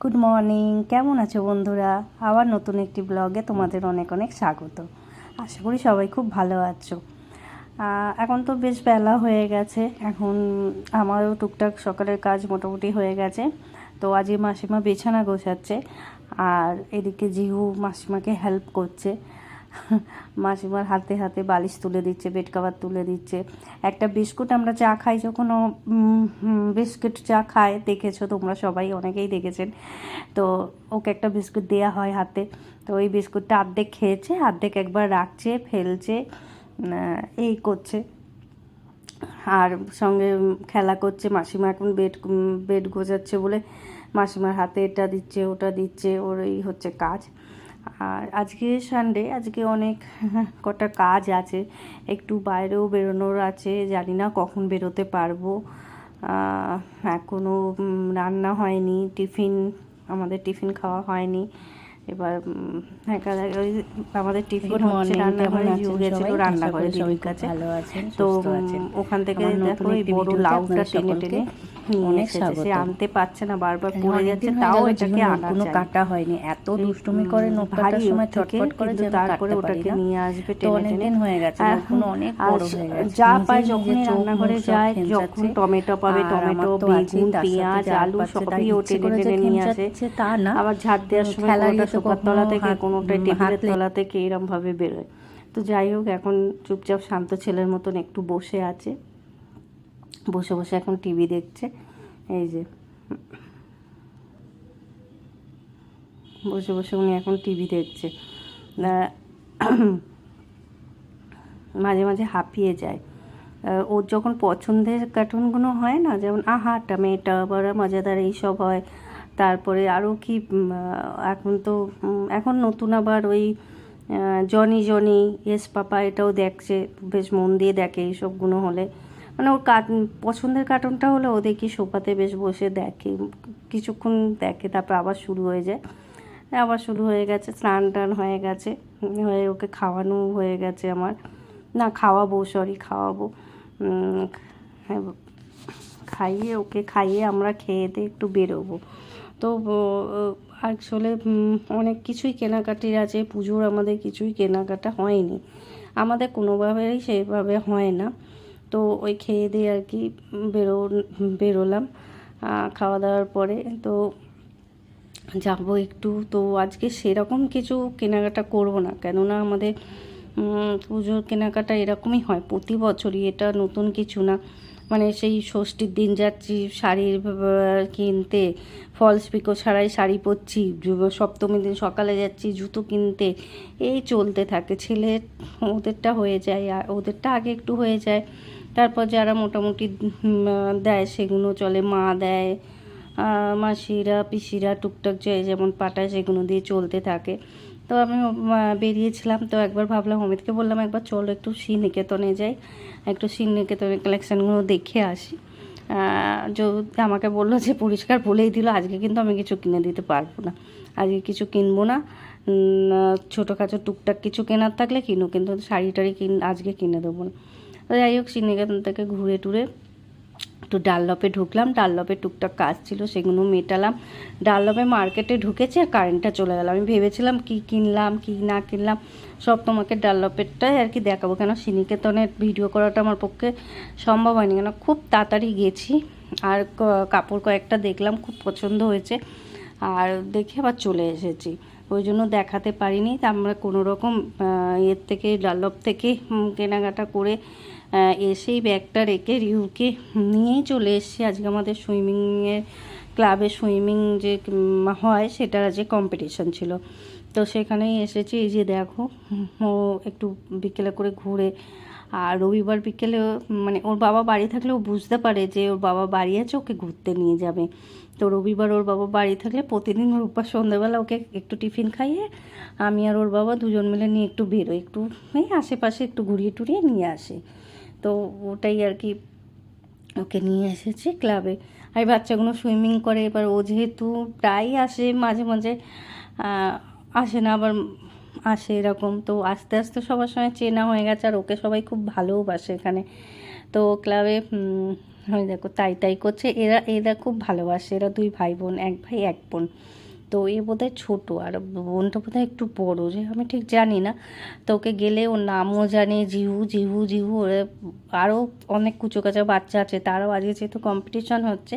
Good morning কেমন আছো বন্ধুরা? আবার নতুন একটি ব্লগে তোমাদের অনেক অনেক স্বাগত। আশা করি সবাই খুব ভালো আছো। এখন তো বেশ বেলা হয়ে গেছে। এখন আমারও টুকটাক সকালের কাজ মোটামুটি হয়ে গেছে। তো আজকে মাসিমা বিছানা গোছাচ্ছে। আর এদিকে জিহু মাসিমাকে হেল্প করছে। মাসিমার হাতে হাতে বালিশ তুলে দিচ্ছে, বেড কাভার তুলে দিচ্ছে। একটা বিস্কুট আমরা চা খাই যখন বিস্কুট চা খায়, দেখেছ তোমরা সবাই, অনেকেই দেখেছেন। তো ওকে একটা বিস্কুট দেওয়া হয় হাতে। তো ওই বিস্কুটটা অর্ধেক খেয়েছে অর্ধেক একবার রাখছে, ফেলছে এই করছে। আর সঙ্গে খেলা করছে, মাসিমা এখন বেড বেড গোজাচ্ছে বলে মাসিমার হাতে এটা দিচ্ছে, ওটা দিচ্ছে, ওর এই হচ্ছে কাজ। আর আজকে সানডে আজকে অনেক কটা কাজ আছে। একটু বাইরেও বেরোনোর আছে জানি না কখন বেরোতে পারব। এখনও রান্না হয়নি টিফিন আমাদের টিফিন খাওয়া হয়নি। এবার উম, একা ওই আমাদের টিফিন হচ্ছে রান্নাঘরে কেমন জিউ গেছিল রান্নাঘরে আশা করি দিদির সবাই কাছে। তো ওখান থেকে দেখো এই বড় লাউটা টেনে টেনে নিয়ে এসেছে। আনতে পারছে না বারবার পড়ে যাচ্ছে তাও এটাকে আনা কোনো কাটা হয়নি। এত দুষ্টুমি করে কাটার সময় ছটফট করে যে তারপরে ওটাকে নিয়ে আসবে তো টেনে। টেনে হয়ে গেছে এখন অনেক বড় হয়ে গেছে। যা পায় চোখ রান্নাঘরে যায় যখন টমেটো পাবে টমেটো বেগুন পেঁয়াজ আলু সবই ও টেনে করে যে টেনে নিয়ে আসে। তা না। আবার ঝাড় দেওয়ার সময় কোনোটা তলা থেকে কোনোটা টেবিলের তলা থেকে এরম ভাবে বেরোয়। তো যাই হোক এখন চুপচাপ শান্ত ছেলের মতন একটু বসে আছে। বসে বসে এখন টিভি দেখছে। এই যে। বসে বসে উনি এখন টিভি দেখছে। মাঝে মাঝে হাঁপিয়ে যায়। ওর যখন পছন্দের কার্টুনগুলো হয় না, যেমন আহা, টমেটো, বড় মজাদার এইসব হয়। তারপরে আরও কি এখন তো এখন নতুন আবার ওই জনি জনি, ইয়েস পাপা এটাও দেখছে, বেশ মন দিয়ে দেখে এইসবগুলো হলে। মানে ওর কাট পছন্দের কার্টুনটা হলে ও দেখি সোফাতে বেশ বসে দেখে কিছুক্ষণ দেখে তারপর আবার শুরু হয়ে যায়। আবার শুরু হয়ে গেছে স্নান টান হয়ে গেছে হয়ে ওকে খাওয়ানো হয়ে গেছে আমার। না খাওয়াবো সরি খাওয়াবো। হ্যাঁ, খাইয়ে ওকে খাইয়ে আমরা খেয়ে দিয়ে একটু বেরোবো। তো আসলে অনেক কিছুই কেনাকাটির আছে পুজোর আমাদের কিছুই কেনাকাটা হয়নি। আমাদের কোনোভাবেই সেভাবে হয় না। তো ওই খেয়ে দিয়ে আর কি বেরো, বেরোলাম খাওয়া দাওয়ার পরে। তো যাব একটু। তো আজকে সেরকম কিছু কেনাকাটা করব না। কেননা আমাদের পুজোর কেনাকাটা এরকমই হয়। প্রতি বছরই এটা নতুন কিছু না। মানে সেই ষষ্ঠীর দিন যাচ্ছি, শাড়ির কিনতে ফলস পিকো ছাড়াই শাড়ি পরছি সপ্তমীর দিন সকালে যাচ্ছি, জুতো কিনতে। এই চলতে থাকে। ছেলে ওদেরটা হয়ে যায়, আর ওদেরটা আগে একটু হয়ে যায়। তারপর যারা মোটামুটি দেয় সেগুলো চলে, মা দেয় মাসিরা, পিসিরা, টুকটাক যে যেমন পাঠায় সেগুলো দিয়ে চলতে থাকে। তো আমি বেরিয়েছিলাম, তো একবার ভাবলাম, অমিতকে বললাম, একবার চলো একটু শ্রীনিকেতনে যাই, একটু শ্রীনিকেতনের কালেকশানগুলো দেখে আসি। যদি আমাকে বলল যে, পরিষ্কার বলেই দিল, আজকে কিন্তু আমি কিছু কিনে দিতে পারব না। আজকে কিছু কিনবো না। ছোটো ছোটোখাটো টুকটাক কিছু কেনার থাকলে কিনো, কিন্তু শাড়ি টাড়ি কিন, আজকে কিনে দেবো না। যাই হোক শ্রীনিকেতন থেকে ঘুরে টুরে একটু ডাল্লপে ঢুকলাম। ডাল্লপে টুকটাক কাজ ছিল, সেগুলো মেটালাম। ডাল্লপে মার্কেটে ঢুকেছে আর কারেন্টটা চলে গেল। আমি ভেবেছিলাম কি কিনলাম, কি না কিনলাম, সব তোমাকে ডাল্লপেরটাই আর কি দেখাবো। কেন সিনিকেতনের ভিডিও করাটা আমার পক্ষে সম্ভব হয়নি। কেন খুব তাড়াতাড়ি গেছি আর কাপড় কয়েকটা দেখলাম, খুব পছন্দ হয়েছে আর দেখে আবার চলে এসেছি। ওই জন্য দেখাতে পারিনি। তা আমরা কোনো রকম এর থেকে, ডাল্লপ থেকে কেনাকাটা করে এসেই ব্যাগটা রেখে রিউকে নিয়েই চলে এসেছি। আজকে আমাদের সুইমিংয়ের ক্লাবে সুইমিং যে হয় সেটার যে কম্পিটিশন ছিল। তো সেখানেই এসেছি। এই যে দেখো, ও একটু বিকেলে করে ঘুরে, আর রবিবার বিকেলে মানে ওর বাবা বাড়ি থাকলে ও বুঝতে পারে যে ওর বাবা বাড়ি আছে, ওকে ঘুরতে নিয়ে যাবে। তো রবিবার ওর বাবা বাড়ি থাকলে প্রতিদিন ওর রোববার সন্ধ্যাবেলা ওকে একটু টিফিন খাইয়ে, আমি আর ওর বাবা দুজন মিলে নিয়ে একটু বেরোই, একটু আশেপাশে একটু ঘুরিয়ে টুরিয়ে নিয়ে আসি। তো ওটাই আর কি ওকে নিয়ে এসেছি ক্লাবে। আর বাচ্চাগুলো সুইমিং করে, এবার ও যেহেতু প্রায় আসে মাঝে মাঝে আসে না, আবার আসে এরকম। তো আস্তে আস্তে সবার সঙ্গে চেনা হয়ে গেছে, আর ওকে সবাই খুব ভালোবাসে এখানে। তো ক্লাবে দেখো, তাই তাই করছে। এরা এরা খুব ভালোবাসে, এরা দুই ভাই বোন, এক ভাই, এক বোন। তো এ বোধহয় ছোটো আর বোনটা বোধহয় একটু বড়, যে আমি ঠিক জানি না। তো ওকে গেলে ওর নামও জানে, জিহু জিহু জিহু, ওরা আরও অনেক কুচো কাচা বাচ্চা আছে, তারাও আজকে যেহেতু কম্পিটিশন হচ্ছে,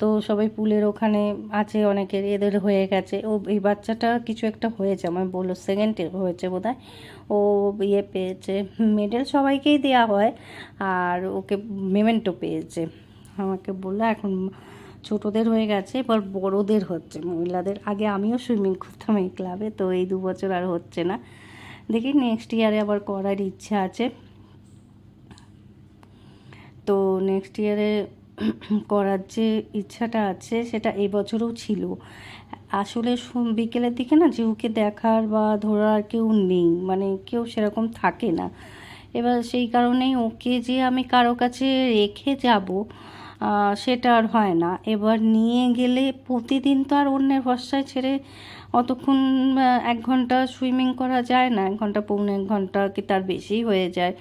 তো সবাই পুলের ওখানে আছে অনেকের, এদের হয়ে গেছে। ও এই বাচ্চাটা কিছু একটা হয়েছে আমার বলল সেকেন্ডে হয়েছে বোধহয়। ও ইয়ে পেয়েছে মেডেল সবাইকেই দেওয়া হয়, আর ওকে মেমেন্টো পেয়েছে। আমাকে বলল, এখন ছোটদের হয়ে গেছে, এবার বড়দের হচ্ছে। মহিলাদের, আগে আমিও সুইমিং করতাম এই ক্লাবে তো এই দু বছর আর হচ্ছে না। দেখি নেক্সট ইয়ারে আবার করার ইচ্ছা আছে। তো নেক্সট ইয়ারে করার যে ইচ্ছাটা আছে, সেটা এই বছরও ছিল। আসলে বিকেলের দিকে না জিউকে দেখার বা ধরার কেউ নেই মানে কেউ সেরকম থাকে না। এবার সেই কারণেই ওকে যে আমি কারও কাছে রেখে যাব সেটা আর হয় না। এবার নিয়ে গেলে প্রতিদিন তো আর অন্যের ভরসায় ছেড়ে অতক্ষণ এক ঘণ্টা সুইমিং করা যায় না, এক ঘণ্টা, পৌনে এক ঘণ্টা কি তার বেশি হয়ে যায়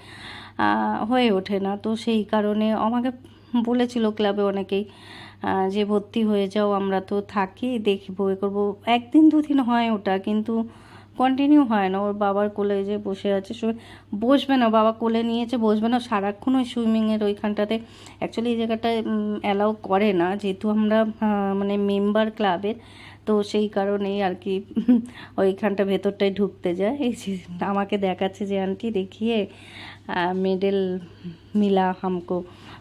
হয়ে ওঠে না। তো সেই কারণে আমাকে বলেছিল ক্লাবে অনেকেই যে ভর্তি হয়ে যাও, আমরা তো থাকি, দেখব, এ করব। একদিন দুদিন হয় ওটা, কিন্তু কন্টিনিউ হয় না। ওর বাবার কোলে যে বসে আছে বসবে না। বাবা কোলে নিয়েছে বসবে না। সারাক্ষণ ওই সুইমিংয়ের ওইখানটাতে। অ্যাকচুয়ালি এই জায়গাটায় অ্যালাউ করে না। যেহেতু আমরা মানে মেম্বার ক্লাবের তো সেই কারণেই আর কি ওইখানটা ভেতরটায় ঢুকতে যায়। এই যে আমাকে দেখাচ্ছে যে আন্টি দেখিয়ে মেডেল মিলা হামকো।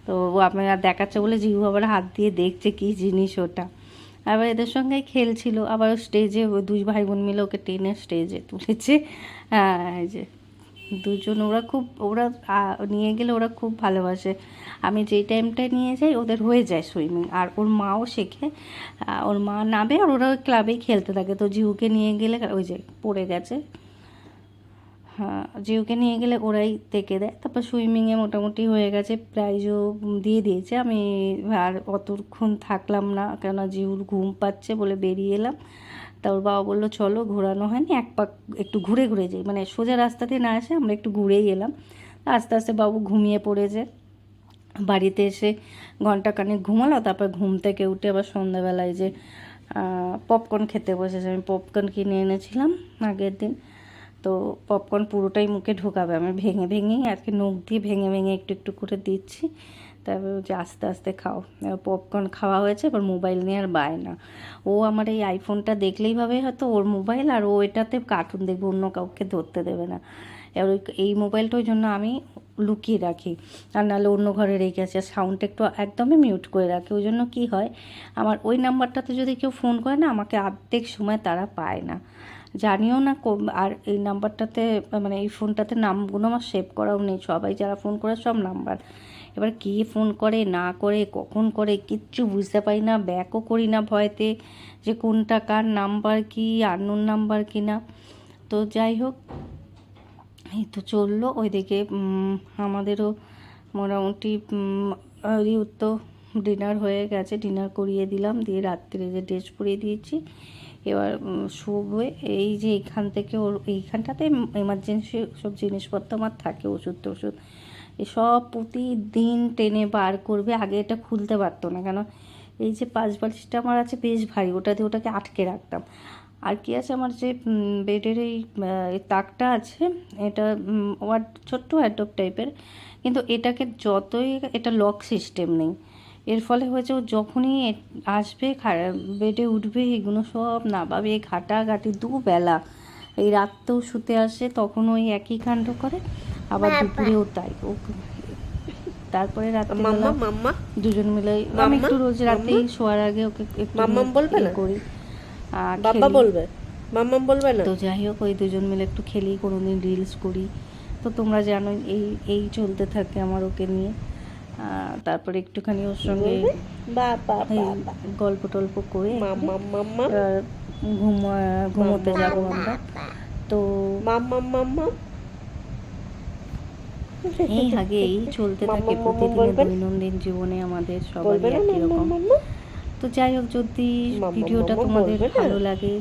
তো আপনার দেখাচ্ছে বলে জিহু আবার হাত দিয়ে দেখছে কী জিনিস ওটা। আবার এদের সঙ্গে খেলছিল আবার স্টেজে দুই ভাই বোন মিলে ওকে টেনে স্টেজে তুলেছে। এই যে, দুজন ওরা খুব, ওরা নিয়ে গেলে ওরা খুব ভালোবাসে। আমি যেই টাইমটা নিয়ে যাই, ওদের হয়ে যায় সুইমিং আর ওর মাও শেখে। ওর মা নামে আর ওরা ক্লাবেই খেলতে থাকে। তো জিউকে নিয়ে গেলে ওই যে পড়ে গেছে। হ্যাঁ জিউকে নিয়ে গেলে ওরাই দেখে দেয়। তারপর সুইমিংয়ে মোটামুটি হয়ে গেছে, প্রাইজও দিয়ে দিয়েছে। আমি আর অতক্ষণ থাকলাম না, কেননা জিউর ঘুম পাচ্ছে বলে বেরিয়ে এলাম। তা ওর বাবা বলল, চলো, ঘোরানো হয়নি, এক পাক একটু ঘুরে ঘুরে যাই। মানে সোজা রাস্তা দিয়ে না এসে আমরা একটু ঘুরেই এলাম। আস্তে আস্তে বাবু ঘুমিয়ে পড়েছে। বাড়িতে এসে ঘণ্টা খানেক ঘুমালো, তারপর ঘুম থেকে উঠে আবার সন্ধ্যাবেলায় যে পপকর্ন খেতে বসেছে। আমি পপকর্ন কিনে এনেছিলাম আগের দিন। তো পপকর্ন পুরোটাই মুখে ঢোকাবে। আমি ভেঙে ভেঙেই আর কি নখ দিয়ে ভেঙে ভেঙে একটু একটু করে দিচ্ছি। তারপর যে আস্তে আস্তে খাও। পপকর্ন খাওয়া হয়েছে, এবার মোবাইল নিয়ে আর বায় না। ও আমার এই আইফোনটা দেখলেই ভাবে হয়তো ওর মোবাইল আর ও এটাতে কার্টুন দেখবে, অন্য কাউকে ধরতে দেবে না। এবার এই মোবাইলটা ওই জন্য আমি লুকিয়ে রাখি। আর নাহলে অন্য ঘরে রেখে আসি সাউন্ডটা একটু একদমই মিউট করে রাখি। ওই জন্য কী হয়, আমার ওই নাম্বারটাতে যদি কেউ ফোন করে না, আমাকে অর্ধেক সময় তারা পায় না। জানিও না আর এই নাম্বারটাতে মানে এই ফোনটাতে নামগুলো আমার সেভ করাও নেই। সবাই যারা ফোন করে সব নাম্বার। এবার কে ফোন করে, না করে, কখন করে, কিচ্ছু বুঝতে পারি না। ব্যাকও করি না ভয়তে যে কোনটা কার নাম্বার কি আননোন নাম্বার কি না তো যাই হোক, এই তো চলল। ওইদিকে আমাদেরও মোটামুটি তো ডিনার হয়ে গেছে। ডিনার করিয়ে দিলাম। দিয়ে রাত্রে যে ড্রেস পরিয়ে দিয়েছি এবার শোবে এই যে এইখান থেকে ওর, এইখানটাতে এমার্জেন্সি সব জিনিসপত্র আমার থাকে ওষুধ টষুধ এসব প্রতিদিন টেনে বার করবে, আগে এটা খুলতে পারতো না, কেন এই যে পাঁচ বালিশটা আমার আছে বেশ ভারী ওটা দিয়ে ওটাকে আটকে রাখতাম। আর কি আছে আমার যে বেডের এই এই তাকটা আছে, এটা ওয়ার্ড, ছোট্ট অ্যাডপ টাইপের কিন্তু এটাকে যতই, এটা লক সিস্টেম নেই। এর ফলে হয়েছে ও যখনই আসবে বেডে উঠবে এগুলো সব না নাবাবে ঘাটাঘাটি দুবেলা। এই রাততেও শুতে আসে তখন ওই একই কাণ্ড করে আবার দুপুরেও তাই ও তারপরে মাম্মা দুজন মিলে আমি একটু রোজ রাতেই শোয়ার আগে ওকে একটু মাম্মাম বলবে না? করি। বাবা বলবে? মাম্মাম বলবে না? তো যাই হোক ওই দুজন মিলে একটু খেলি কোনোদিন রিলস করি। তো তোমরা জানো এই এই চলতে থাকে আমার ওকে নিয়ে। তারপরে একটুখানি ওর সঙ্গে গল্প টল্প করে ঘুম ঘুমোতে যাব আমরা তো এই আগে এই চলতে থাকে প্রতিদিনের দৈনন্দিন জীবনে আমাদের সবারই একই রকম তো যাই হোক যদি ভিডিওটা তোমাদের ভালো লাগে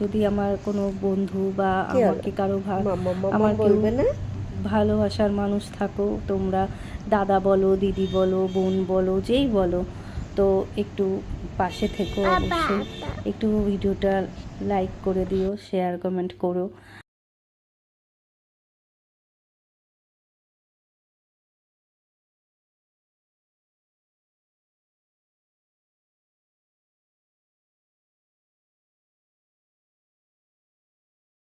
যদি আমার কোনো বন্ধু বা আমাকে কারও আমার কেউ বলবে না ভালোবাসার মানুষ থাকো তোমরা দাদা বলো দিদি বলো বোন বলো যেই বলো তো একটু পাশে থেকো অবশ্যই। একটু ভিডিওটা লাইক করে দিও শেয়ার কমেন্ট করো।